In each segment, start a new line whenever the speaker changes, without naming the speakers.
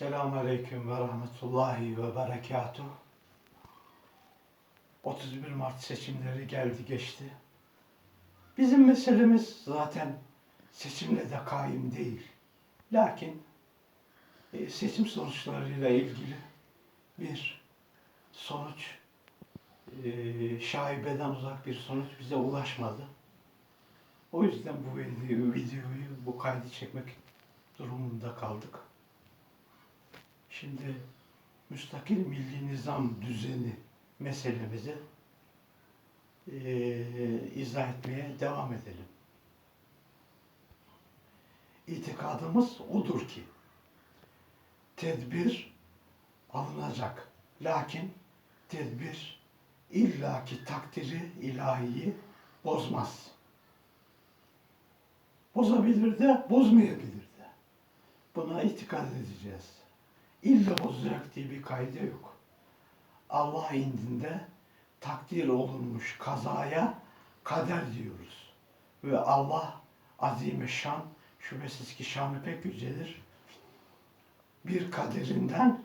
Selamun Aleyküm ve Rahmetullahi ve Berekatuh. 31 Mart seçimleri geldi geçti. Bizim meselemiz zaten seçimle de kaim değil. Lakin e, seçim sonuçlarıyla ilgili bir sonuç, e, şaibeden uzak bir sonuç bize ulaşmadı. O yüzden bu video- videoyu, bu kaydı çekmek durumunda kaldık. Şimdi müstakil milli nizam düzeni meselemizi eee, izah etmeye devam edelim. İtikadımız odur ki tedbir alınacak. Lakin tedbir illaki takdiri ilahiyi bozmaz. Bozabilir de bozmayabilir de. Buna itikad edeceğiz. İlla bozacak diye bir kaydı yok. Allah indinde takdir olunmuş kazaya kader diyoruz. Ve Allah azime şan, şüphesiz ki şanı pek yücedir. Bir kaderinden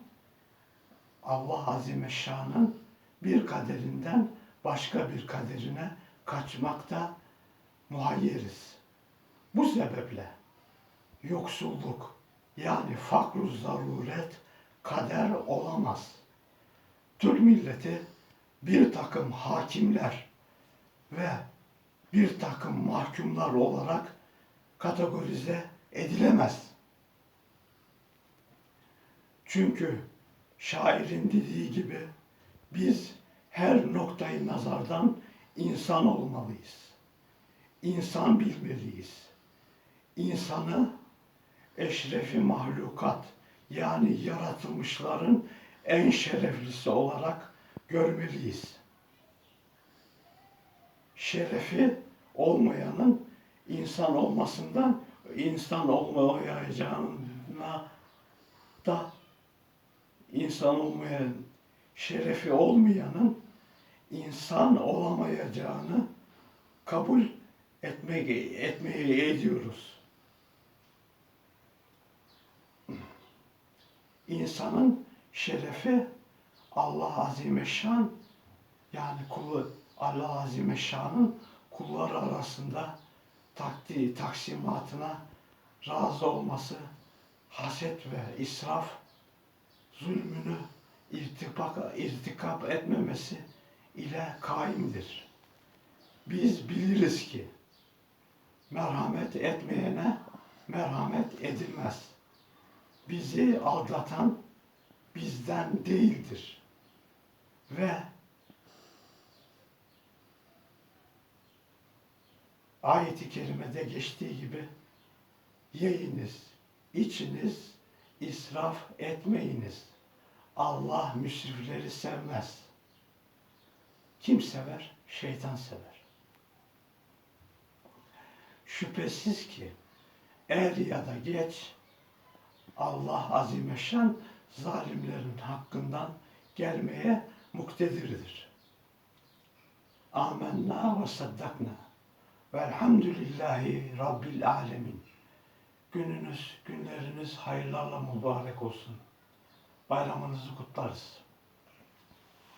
Allah azime şanın bir kaderinden başka bir kaderine kaçmakta muhayyeriz. Bu sebeple yoksulluk yani fakru zaruret kader olamaz. Türk milleti bir takım hakimler ve bir takım mahkumlar olarak kategorize edilemez. Çünkü şairin dediği gibi biz her noktayı nazardan insan olmalıyız. İnsan bilmeliyiz. İnsanı eşrefi mahlukat yani yaratılmışların en şereflisi olarak görmeliyiz. Şerefi olmayanın insan olmasından insan olmayacağına da insan olmayan şerefi olmayanın insan olamayacağını kabul etmek etmeye ediyoruz. İnsanın şerefi Allah Azimeşşan yani kulu Allah Azimeşşan'ın kulları arasında takdi taksimatına razı olması, haset ve israf zulmünü irtipak, irtikap etmemesi ile kaimdir. Biz biliriz ki merhamet etmeyene merhamet edilmez bizi aldatan bizden değildir. Ve ayeti kerimede geçtiği gibi yiyiniz, içiniz, israf etmeyiniz. Allah müsrifleri sevmez. Kim sever? Şeytan sever. Şüphesiz ki er ya da geç Allah azimeşşan zalimlerin hakkından gelmeye muktedirdir. Amenna ve saddakna. Velhamdülillahi Rabbil alemin. Gününüz, günleriniz hayırlarla mübarek olsun. Bayramınızı kutlarız.